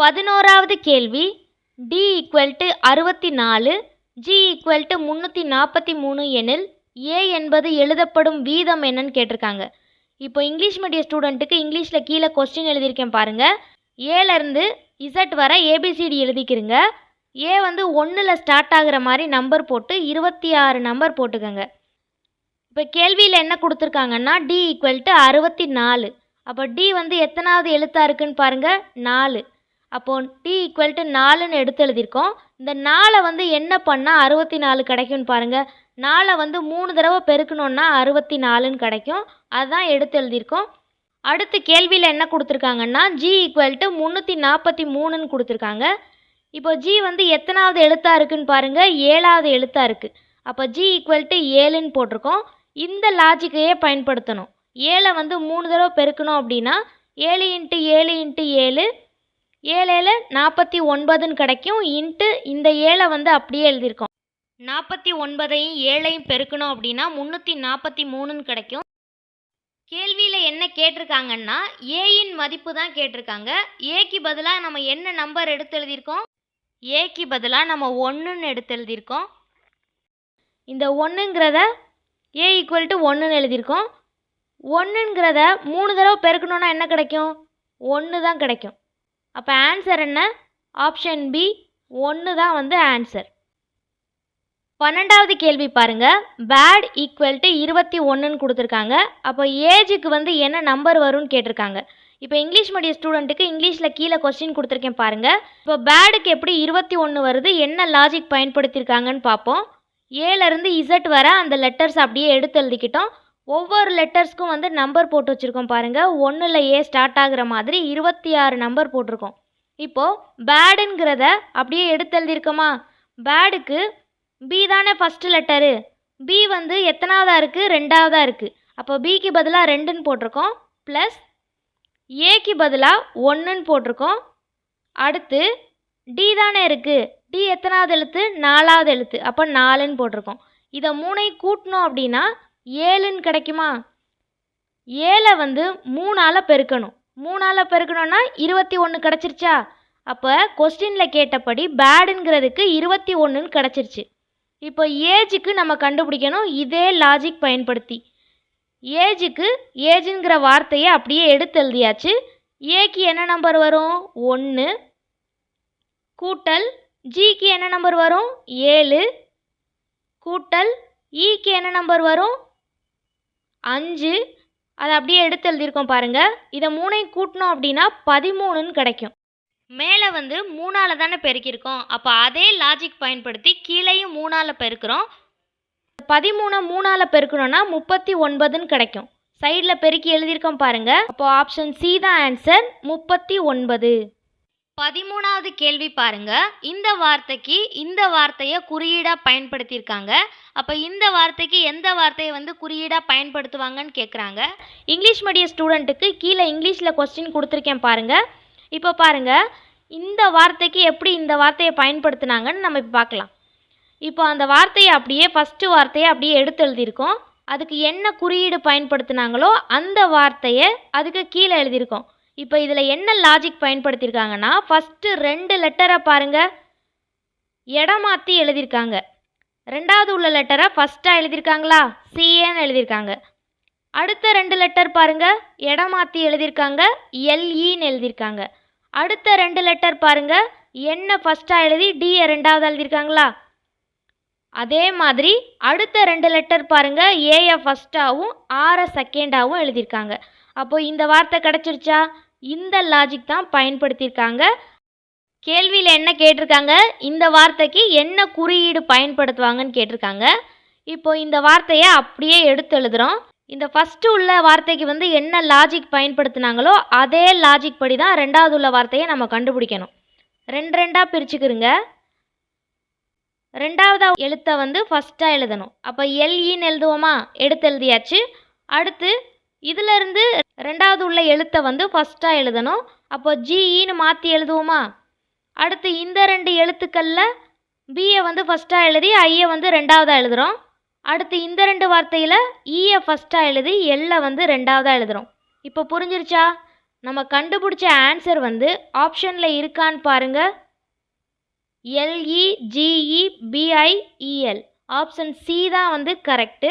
பதினோராவது கேள்வி. D equal to அறுபத்தி நாலு ஜி ஈக்குவல் டு முந்நூற்றி நாற்பத்தி மூணு எனில் ஏ என்பது எழுதப்படும் வீதம் என்னன்னு கேட்டிருக்காங்க. இப்போ இங்கிலீஷ் மீடியம் ஸ்டூடெண்ட்டுக்கு இங்கிலீஷில் கீழே கொஸ்டின் எழுதியிருக்கேன் பாருங்கள் ஏலேருந்து இசட் வர ஏபிசிடி எழுதிக்கிறங்க. ஏ வந்து ஒன்றில் ஸ்டார்ட் ஆகிற மாதிரி நம்பர் போட்டு இருபத்தி ஆறு நம்பர் போட்டுக்கோங்க. இப்போ கேள்வியில் என்ன கொடுத்துருக்காங்கன்னா டி ஈக்குவல் டு அறுபத்தி நாலு அப்போ டி வந்து எத்தனாவது எழுத்தாக இருக்குன்னு பாருங்கள் நாலு. அப்போ டி ஈக்குவல் டு நாலுன்னு எடுத்து எழுதியிருக்கோம். இந்த நாலை வந்து என்ன பண்ணால் அறுபத்தி நாலு கிடைக்கும்னு பாருங்கள் நாலை வந்து மூணு தடவை பெருக்கணுன்னா அறுபத்தி நாலுன்னு கிடைக்கும். அதுதான் எடுத்து எழுதியிருக்கோம். அடுத்து கேள்வியில் என்ன கொடுத்துருக்காங்கன்னா ஜி ஈக்குவல் டு முந்நூற்றி நாற்பத்தி மூணுன்னு கொடுத்துருக்காங்க. இப்போ ஜி வந்து எத்தனாவது எழுத்தாக இருக்குன்னு பாருங்கள் ஏழாவது எழுத்தாக இருக்குது அப்போ ஜி ஈக்குவல் டு ஏழுன்னு போட்டிருக்கோம். இந்த லாஜிக்கையே பயன்படுத்தணும். ஏழை வந்து மூணு தடவை பெருக்கணும் அப்படின்னா ஏழு இன்ட்டு ஏழு இன்ட்டு ஏழு ஏழேழு நாற்பத்தி ஒன்பதுன்னு கிடைக்கும். இன்ட்டு இந்த ஏழை வந்து அப்படியே எழுதியிருக்கோம். நாற்பத்தி ஒன்பதையும் ஏழையும் பெருக்கணும் அப்படின்னா முந்நூற்றி நாற்பத்தி மூணுன்னு கிடைக்கும். கேள்வியில் என்ன கேட்டிருக்காங்கன்னா ஏயின் மதிப்பு தான் கேட்டிருக்காங்க. ஏக்கு பதிலாக நம்ம என்ன நம்பர் எடுத்து எழுதியிருக்கோம்? ஏக்கு பதிலாக நம்ம ஒன்றுன்னு எடுத்து எழுதியிருக்கோம். இந்த ஒன்றுங்கிறத ஏ ஈக்குவல் டு ஒன்றுன்னு எழுதியிருக்கோம். ஒன்றுங்கிறத மூணு தடவை பெருக்கணுன்னா என்ன கிடைக்கும்? ஒன்று தான் கிடைக்கும். அப்போ ஆன்சர் என்ன? ஆப்ஷன் பி ஒன்று தான் வந்து ஆன்சர் பன்னெண்டாவது கேள்வி பாருங்க. பேட் ஈக்குவல் டு இருபத்தி ஒன்றுன்னு கொடுத்துருக்காங்க. அப்போ ஏஜுக்கு வந்து என்ன நம்பர் வரும்னு கேட்டிருக்காங்க. இப்போ இங்கிலீஷ் மீடியம் ஸ்டூடெண்ட்டுக்கு இங்கிலீஷில் கீழே கொஸ்டின் கொடுத்துருக்கேன் பாருங்கள் இப்போ பேடுக்கு எப்படி இருபத்தி ஒன்று வருது? என்ன லாஜிக் பயன்படுத்தியிருக்காங்கன்னு பார்ப்போம். ஏலேருந்து இசட் வர அந்த லெட்டர்ஸ் அப்படியே எடுத்து எழுதிக்கிட்டோம். ஒவ்வொரு லெட்டர்ஸ்க்கும் வந்து நம்பர் போட்டு வச்சுருக்கோம் பாருங்கள் ஒன்றில் ஏ ஸ்டார்ட் ஆகுற மாதிரி இருபத்தி ஆறு நம்பர் போட்டிருக்கோம் இப்போது பேடுங்கிறத அப்படியே எடுத்து எழுதியிருக்கோமா? பேடுக்கு பி தானே ஃபஸ்ட்டு லெட்டரு பி வந்து எத்தனாவதாக இருக்குது ரெண்டாவதாக இருக்குது அப்போ பிக்கு பதிலாக ரெண்டுன்னு போட்டிருக்கோம். ப்ளஸ் ஏக்கு பதிலாக ஒன்றுன்னு போட்டிருக்கோம். அடுத்து டி தானே இருக்குது டி எத்தனாவது எழுத்து? நாலாவது எழுத்து. அப்போ நாலுன்னு போட்டிருக்கோம். இதை மூணையும் கூட்டினோம் அப்படின்னா ஏழுன்னு கிடைக்குமா? ஏழை வந்து மூணால் பெருக்கணும். மூணால் பெருக்கணும்னா இருபத்தி ஒன்று கிடச்சிருச்சா? அப்போ கொஸ்டினில் கேட்டபடி பேடுங்கிறதுக்கு இருபத்தி ஒன்றுன்னு கிடச்சிருச்சு. இப்போ ஏஜுக்கு நம்ம கண்டுபிடிக்கணும். இதே லாஜிக் பயன்படுத்தி. ஏஜுக்கு ஏஜுங்கிற வார்த்தையை அப்படியே எடுத்து எழுதியாச்சு. ஏக்கு என்ன நம்பர் வரும்? ஒன்று கூட்டல் ஜிக்கு என்ன நம்பர் வரும்? ஏழு. கூட்டல் e இக்கு என்ன நம்பர் வரும்? அஞ்சு அதை அப்படியே எடுத்து எழுதியிருக்கோம் பாருங்கள் இதை மூணையும் கூட்டினோம் அப்படின்னா பதிமூணுன்னு கிடைக்கும். மேலே வந்து மூணால் தானே பெருக்கியிருக்கோம். அப்போ அதே லாஜிக் பயன்படுத்தி கீழேயும் மூணால் பெருக்கிறோம். பதிமூணை மூணால் பெருக்கணும்னா முப்பத்தி ஒன்பதுன்னு கிடைக்கும். சைடில் பெருக்கி எழுதியிருக்கோம் பாருங்கள் அப்போது ஆப்ஷன் சி தான் ஆன்சர் முப்பத்தி ஒன்பது. பதிமூணாவது கேள்வி பாருங்க. இந்த வார்த்தைக்கு இந்த வார்த்தையை குறியீடாக பயன்படுத்தியிருக்காங்க. அப்போ இந்த வார்த்தைக்கு எந்த வார்த்தையை வந்து குறியீடாக பயன்படுத்துவாங்கன்னு கேட்குறாங்க இங்கிலீஷ் மீடியம் ஸ்டூடெண்ட்டுக்கு கீழே இங்கிலீஷில் கொஸ்டின் கொடுத்துருக்கேன் பாருங்கள் இப்போ பாருங்கள் இந்த வார்த்தைக்கு எப்படி இந்த வார்த்தையை பயன்படுத்துனாங்கன்னு நம்ம இப்போ பார்க்கலாம். இப்போ அந்த வார்த்தையை அப்படியே ஃபஸ்ட்டு வார்த்தையை அப்படியே எடுத்து எழுதியிருக்கோம். அதுக்கு என்ன குறியீடு பயன்படுத்தினாங்களோ அந்த வார்த்தையை அதுக்கு கீழே எழுதியிருக்கோம். இப்போ இதில் என்ன லாஜிக் பயன்படுத்தியிருக்காங்கன்னா ஃபஸ்ட்டு ரெண்டு லெட்டரை பாருங்கள் இடம் மாற்றி எழுதியிருக்காங்க. ரெண்டாவது உள்ள லெட்டரை ஃபஸ்ட்டாக எழுதியிருக்காங்களா? சிஏன்னு எழுதியிருக்காங்க. அடுத்த ரெண்டு லெட்டர் பாருங்கள் இடம் மாற்றி எழுதியிருக்காங்க. எல்இன்னு e எழுதியிருக்காங்க. அடுத்த ரெண்டு லெட்டர் பாருங்கள் என்ன ஃபஸ்ட்டாக எழுதி டிஏ ரெண்டாவது எழுதியிருக்காங்களா? அதே மாதிரி அடுத்த ரெண்டு லெட்டர் பாருங்கள் ஏஏ ஃபஸ்ட்டாகவும் ஆரை செகண்டாகவும் எழுதியிருக்காங்க. அப்போது இந்த வார்த்தை கிடச்சிருச்சா? இந்த லாஜிக் தான் பயன்படுத்தியிருக்காங்க. கேள்வியில் என்ன கேட்டிருக்காங்க? இந்த வார்த்தைக்கு என்ன குறியீடு பயன்படுத்துவாங்கன்னு கேட்டிருக்காங்க. இப்போ இந்த வார்த்தையை அப்படியே எடுத்து எழுதுகிறோம் இந்த ஃபஸ்ட்டு உள்ள வார்த்தைக்கு வந்து என்ன லாஜிக் பயன்படுத்தினாங்களோ அதே லாஜிக் படி தான் ரெண்டாவது உள்ள வார்த்தையை நம்ம கண்டுபிடிக்கணும். ரெண்டு ரெண்டாக பிரிச்சுக்கிறோங்க ரெண்டாவதாக எழுத்தை வந்து ஃபஸ்ட்டாக எழுதணும். அப்போ எல்இன்னு எழுதுவோமா? எடுத்து எழுதியாச்சு. அடுத்து இதிலிருந்து ரெண்டாவது உள்ள எழுத்தை வந்து ஃபஸ்ட்டாக எழுதணும். அப்போ ஜிஇன்னு e மாற்றி எழுதுவோமா? அடுத்து இந்த ரெண்டு எழுத்துக்களில் பிஏ வந்து ஃபஸ்ட்டாக எழுதி ஐயை வந்து ரெண்டாவதாக எழுதுகிறோம் அடுத்து இந்த ரெண்டு வார்த்தையில் ஈயை e ஃபஸ்ட்டாக எழுதி எல்லை வந்து ரெண்டாவதாக எழுதுகிறோம் இப்போ புரிஞ்சிருச்சா? நம்ம கண்டுபிடிச்ச ஆன்சர் வந்து ஆப்ஷனில் இருக்கான்னு பாருங்க. எல்இஜிஇ பிஐஇஎல் ஆப்ஷன் சி தான் வந்து கரெக்டு